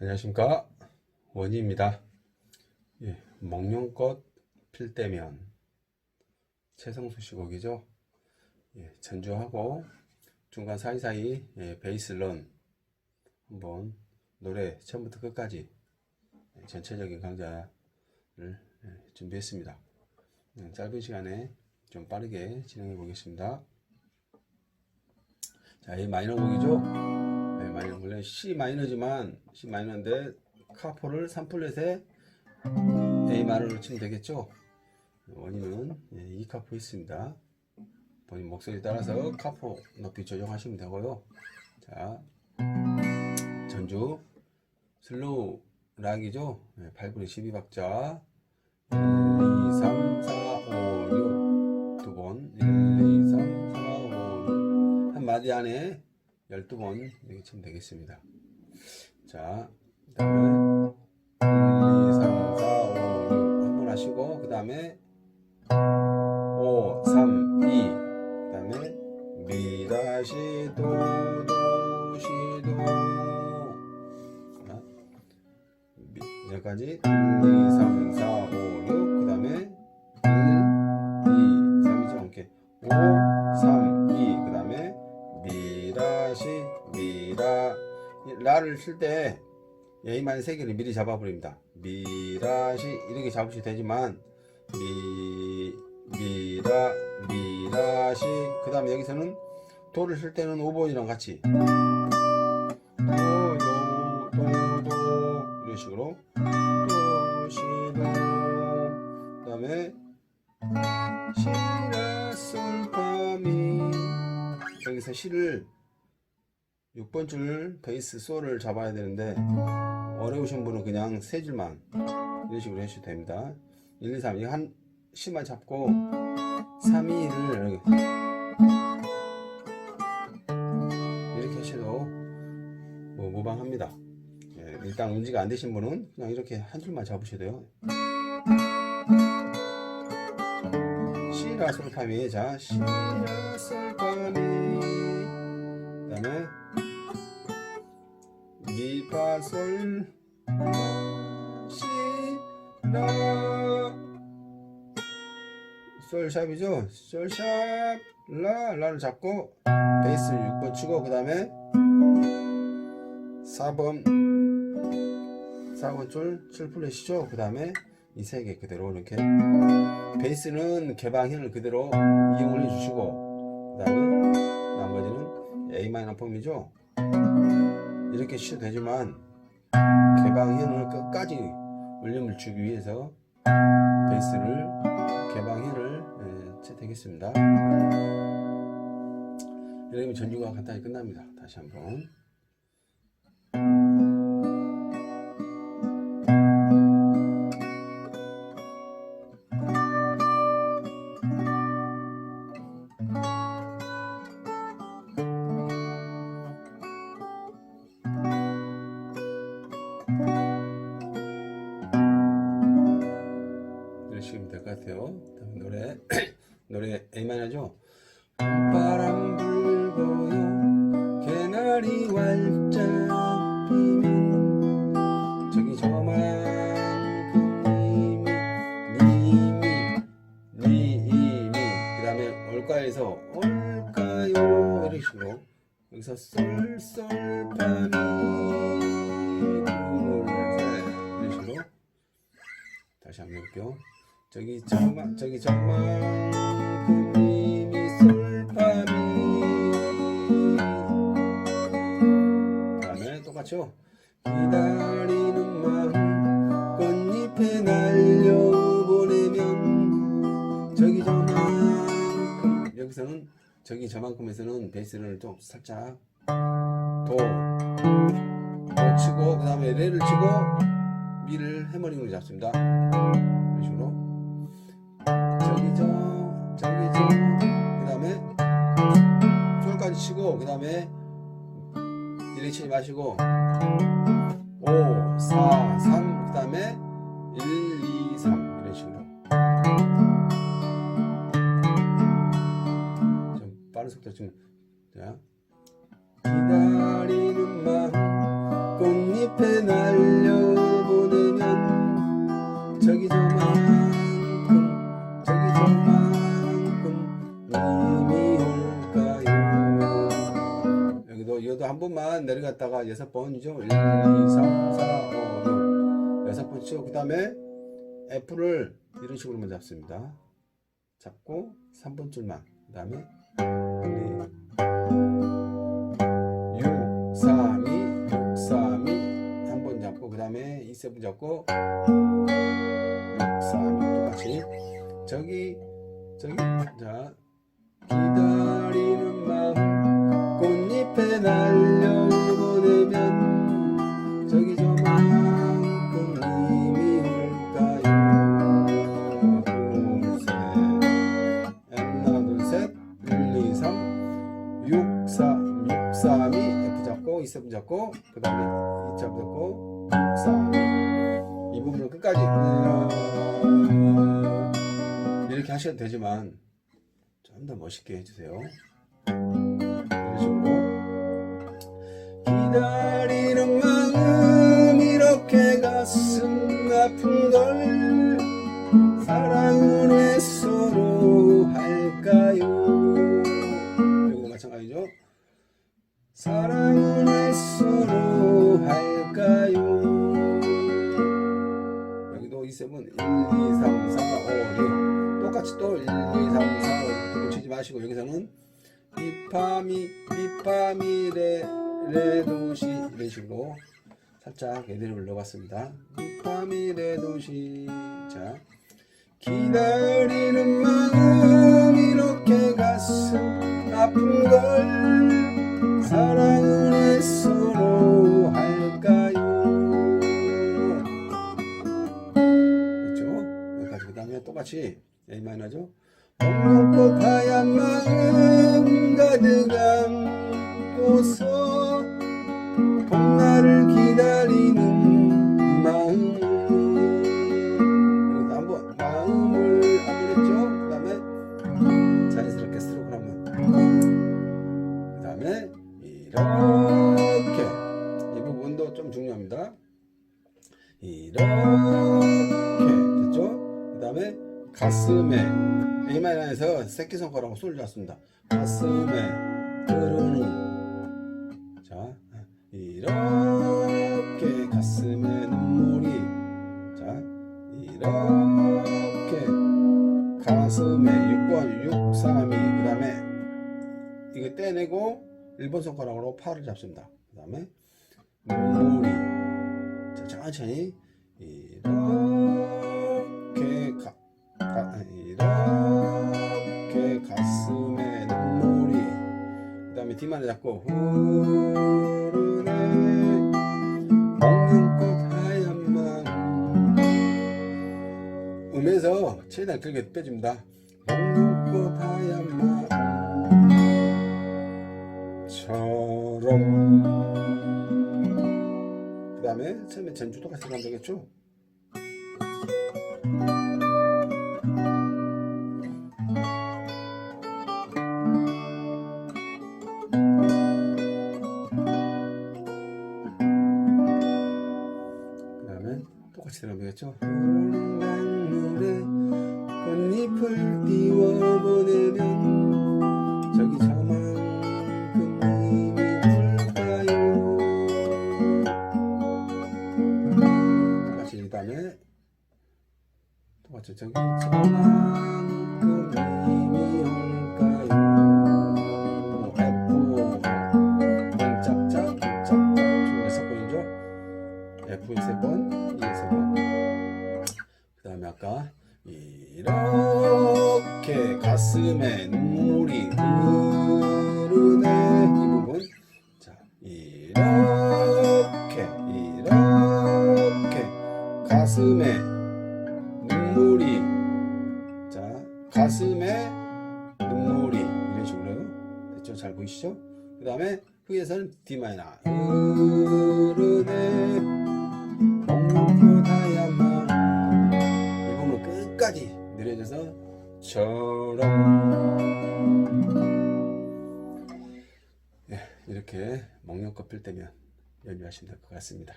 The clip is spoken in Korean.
안녕하십니까 원희입니다. 예, 목련꽃 필 때면 최성수 씨 곡이죠. 예, 전주하고 중간 사이사이 예, 베이스런 한번 노래 처음부터 끝까지 예, 전체적인 강좌를 예, 준비했습니다. 음, 짧은 시간에 좀 빠르게 진행해 보겠습니다. 자, 이 마이너 곡이죠. 네, 마이너 원래 C 마이너지만 C 마이너인데 카포를 3플랫에 A 마이너로 치면 되겠죠. 원인은 예, 이 카포 있습니다. 본인 목소리 따라서 카포 높이 조정하시면 되고요. 자, 전주 슬로우 락이죠. 네, 8분의 12박자 1, 2, 3, 4, 5, 6 두 번 1, 2, 3, 4, 5, 6 한 마디 안에 12번 이렇게 치면 되겠습니다. 자, 그 다음에 1, 2, 3, 4, 5, 6 한번 하시고 그 다음에 5, 3, 2 그 다음에 미라 시도 도 시도 자, 미, 여기까지 1, 2, 3, 4, 5, 6 쓸 때 A만 세 개를 미리 잡아버립니다. 미라시 이렇게 잡으셔도 되지만 미 미라 미라시 그 다음에 여기서는 도를 쓸 때는 5번이랑 같이. 도도 도도 이런 식으로. 도시도 그 다음에 시라솔파미 여기서 시를 6번 줄 베이스 솔을 잡아야 되는데 어려우신 분은 그냥 세 줄만 이런 식으로 해주셔도 됩니다. 1, 2, 3 이거 한 시만 잡고 3, 2를 이렇게 이렇게 하셔도 뭐 무방합니다. 예, 일단 음지가 안 되신 분은 그냥 이렇게 한 줄만 잡으셔도 돼요. 시라 솔파미 자 시라 솔파미 그 다음에 미파솔 시라 솔샵이죠? 솔샵. 라 라를 잡고 베이스 6번 치고 그 다음에 4번 4번 줄 7플랫이죠? 그 다음에 이 세 개 그대로 이렇게 베이스는 개방현을 그대로 이용을 해주시고 그 다음에 나머지는 A 마이너 폼이죠 이렇게 치셔도 되지만 개방현을 끝까지 울림을 주기 위해서 베이스를 개방현을 예, 채택했습니다. 이러면 전주가 간단히 끝납니다. 다시 한번 여기서 솔솔파미 둘셋 이런 식으로 다시 한번 해볼게요. 저기 저만 저기 저만큼 님이 솔파미 그다음에 똑같죠. 기다리는 마음 꽃잎에 날려보내면 저기 저만큼 여기서는 저기 저만큼에서는 베이스를 좀 살짝 도, 도 치고 그 다음에 레를 치고 미를 해머링으로 잡습니다. 이런 식으로 저기 저 저기 저그 다음에 솔까지 치고 그 다음에 이렇게 치지 마시고 5 4 3 그 다음에 1 2 3 이런 식으로 좀 빠른 속도 좀 자. 기다리는 마음 꽃잎에 날 날려보내면 저기 저만큼 저기 저만큼 님이 올까요? 여기도 이것도 한 번만 내려갔다가 여섯 번이죠 1, 2, 3, 4, 5, 6 여섯 번 치고 그 다음에 F를 이런 식으로만 잡습니다. 잡고 3번 줄만 그 다음에 6, 다음에 2, 7 잡고 6, 3, 2 똑같이. 저기 저기 자 기다리는 마음 꽃잎에 날려 보내면 저기 저만큼 님이 올까요? 둘셋. 하나 둘셋. 1 2 3 6 4 6 3 2 F 잡고 2 7 잡고 그 다음에 2 잡고 6 3 2이 부분을 끝까지 이렇게 하셔도 되지만 좀 더 멋있게 해주세요. 이런 식으로 기다리는 마음 3, 4, 5, 6 똑같이 또 1, 2, 3, 4, 5 치지 마시고 여기서는 미파미 미파미 레 레도시 이런 식으로 살짝 애드립을 넣어봤습니다. 미파미 레도시. 자 기다리는 마음 이 마이너죠? 봄꽃 하얀 마음 가득 안고서 봄날을 기다리는 이렇게. 이 부분도 좀 중요합니다. 이렇게. 됐죠? 그 다음에 가슴에 A 마이너에서 새끼손가락으로 소리를 놨습니다. 가슴에 흐르는 자 이렇게 가슴에 눈물이 자 이렇게 가슴에 6번 6, 3, 2 그 다음에 이거 떼내고 1번 손가락으로 팔을 잡습니다. 그 다음에 눈물이 자, 천천히 이렇게 가, 가, 이렇게 가슴에 눈물이 그 다음에 뒤만에 잡고 흐르네 먹는 꽃 하얀 마음 음에서 최대한 길게 빼줍니다. 먹는 꽃 하얀 마음처럼 그 다음에 처음에 전주 똑같이 가면 되겠죠? 똑같이 들어가면 되겠죠? 강물에 꽃잎을 띄워보내면 저기 저만큼 힘이 들까요? 똑같이 그 다음에 똑같이 저기 저만큼 이 부분. 자, 이렇게 가슴에 눈물이 자 가슴에 눈물이 이런 식으로요. 됐죠? 잘 보이시죠? 그 끝까지 내려져서 처럼 예, 이렇게 먹는 껍질 때면 연주하시면 될 것 같습니다.